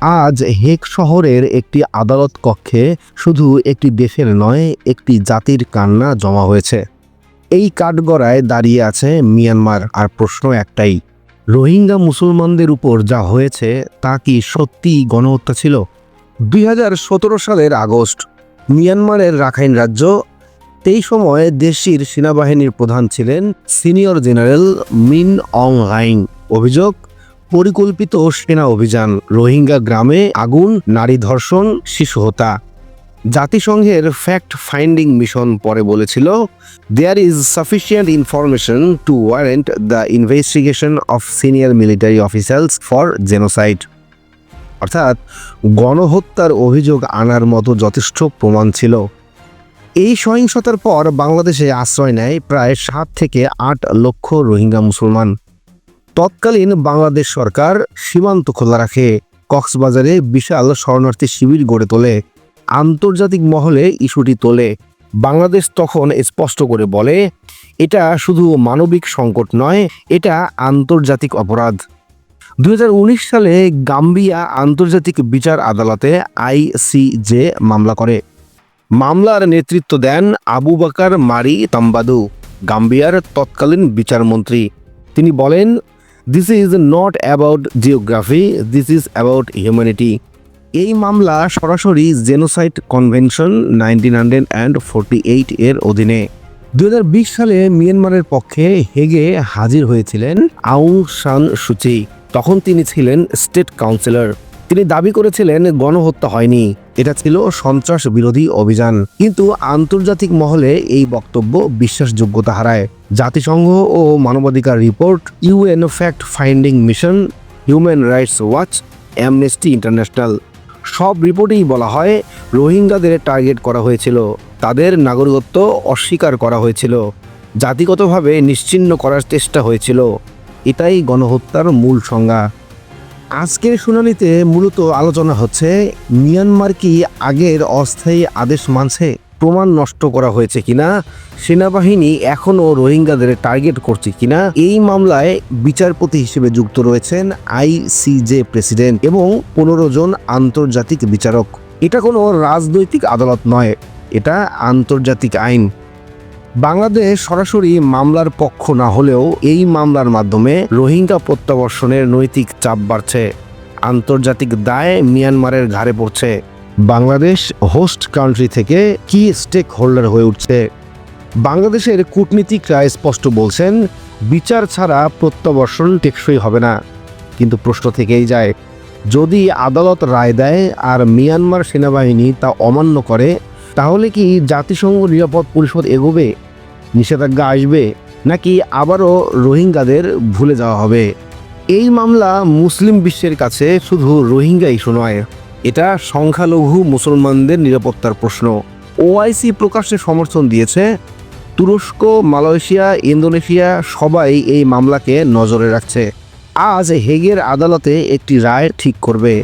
আজ হেক শহরের একটি আদালত কক্ষে শুধু একটি দেশের নয়, একটি জাতির কান্না জমা হয়েছে। এই কাঠগড়ায় দাঁড়িয়ে আছে মিয়ানমার, আর প্রশ্ন একটাই, রোহিঙ্গা মুসলমানদের উপর যা হয়েছে, তা কি সত্যি গণহত্যা ছিল? দুই হাজার সতেরো সালের আগস্ট, মিয়ানমারের রাখাইন রাজ্য এই সময় দেশটির সেনাবাহিনীর প্রধান ছিলেন সিনিয়র জেনারেল মিন অং হাইং অভিযোগ পরিকল্পিত সেনা অভিযান, রোহিঙ্গা গ্রামে আগুন, নারী ধর্ষণ, শিশু হত্যা। জাতিসংঘের ফ্যাক্ট ফাইন্ডিং মিশন পরে বলেছিল there is sufficient information to warrant the investigation of senior military officers for genocide অর্থাৎ, গণহত্যার অভিযোগ আনার মতো যথেষ্ট প্রমাণ ছিল। এই সহিংসতার পর বাংলাদেশে আশ্রয় নেয় প্রায় সাত থেকে আট লক্ষ রোহিঙ্গা মুসলমান। তৎকালীন বাংলাদেশ সরকার সীমান্ত খোলা রাখে। কক্সবাজারে বিশাল শরণার্থী শিবির গড়ে তোলে। আন্তর্জাতিক মহলে ইস্যুটি তোলে। বাংলাদেশ তখন স্পষ্ট করে বলে, এটা শুধু মানবিক সংকট নয়, এটা আন্তর্জাতিক অপরাধ। দু হাজার উনিশ সালে গাম্বিয়া আন্তর্জাতিক বিচার আদালতে আইসিজে মামলা করে। মামলার নেতৃত্ব দেন আবু বাকার মারি তাম্বাদু, গাম্বিয়ার তৎকালীন বিচারমন্ত্রী। তিনি বলেন this is not about geography this is about humanity এই মামলা সরাসরি genocide convention nineteen hundred and forty eight এর অধীনে। দুই হাজার বিশ সালে মিয়ানমারের পক্ষে হেগে হাজির হয়েছিলেন আউ সান সুচি তখন তিনি ছিলেন স্টেট কাউন্সিলর তিনি দাবি করেছিলেন গণহত্যা হয়নি। এটা ছিল সন্ত্রাস বিরোধী অভিযান। কিন্তু আন্তর্জাতিক মহলে এই বক্তব্য বিশ্বাসযোগ্যতা হারায়। জাতিসংঘ ও মানবাধিকার report, UN fact finding mission, human rights watch, Amnesty International. সব রিপোর্টেই বলা হয়, রোহিঙ্গাদের টার্গেট করা হয়েছিল। তাদের নাগরিকত্ব অস্বীকার করা হয়েছিল। জাতিগতভাবে নিশ্চিহ্ন করার চেষ্টা হয়েছিল। এটাই গণহত্যার মূল সংজ্ঞা। আজকের শুনানিতে মূলত আলোচনা হচ্ছে, মিয়ানমার কি আগের অস্থায়ী আদেশ মানছে? প্রমাণ নষ্ট করা হয়েছে কিনা? সেনাবাহিনী এখনও রোহিঙ্গাদের টার্গেট করছে কিনা? এই মামলায় বিচারপতি হিসেবে যুক্ত রয়েছেন আইসিজে প্রেসিডেন্ট এবং পনেরো জন আন্তর্জাতিক বিচারক। এটা কোনো রাজনৈতিক আদালত নয়, এটা আন্তর্জাতিক আইন। বাংলাদেশ সরাসরি মামলার পক্ষ না হলেও এই মামলার মাধ্যমে রোহিঙ্গা প্রত্যাবর্ষণের নৈতিক চাপ বাড়ছে। আন্তর্জাতিক দায় মিয়ানমারের ঘাড়ে পড়ছে। বাংলাদেশ হোস্ট কান্ট্রি থেকে কি স্টেক হোল্ডার হয়ে উঠছে? বাংলাদেশের কূটনীতিকরা স্পষ্ট বলছেন, বিচার ছাড়া প্রত্যাবর্ষণ টেকসই হবে না। কিন্তু প্রশ্ন থেকেই যায়, যদি আদালত রায় দেয় আর মিয়ানমার সেনাবাহিনী তা অমান্য করে তাহলে কি জাতিসংঘ নিরাপদ পরিষদ এগোবে? নিষেধাজ্ঞা আসবে? নাকি আবারও রোহিঙ্গাদের ভুলে যাওয়া হবে? এই মামলা মুসলিম বিশ্বের কাছে শুধু রোহিঙ্গা ইস্যু নয়, এটা সংখ্যালঘু মুসলমানদের নিরাপত্তার প্রশ্ন। ওআইসি প্রকাশ্যে সমর্থন দিয়েছে, তুরস্ক, মালয়েশিয়া, ইন্দোনেশিয়া সবাই এই মামলাকে নজরে রাখছে। আজ হেগের আদালতে একটি রায় ঠিক করবে।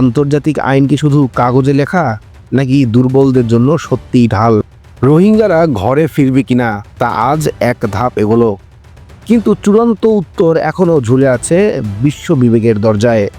আন্তর্জাতিক আইন কি শুধু কাগজে লেখা? নাকি দুর্বলদের জন্য সত্যিই ঢাল? রোহিঙ্গারা ঘরে ফিরবে কিনা তা আজ এক ধাপ এগোলো। কিন্তু চূড়ান্ত উত্তর এখনও ঝুলে আছে বিশ্ব বিবেকের দরজায়।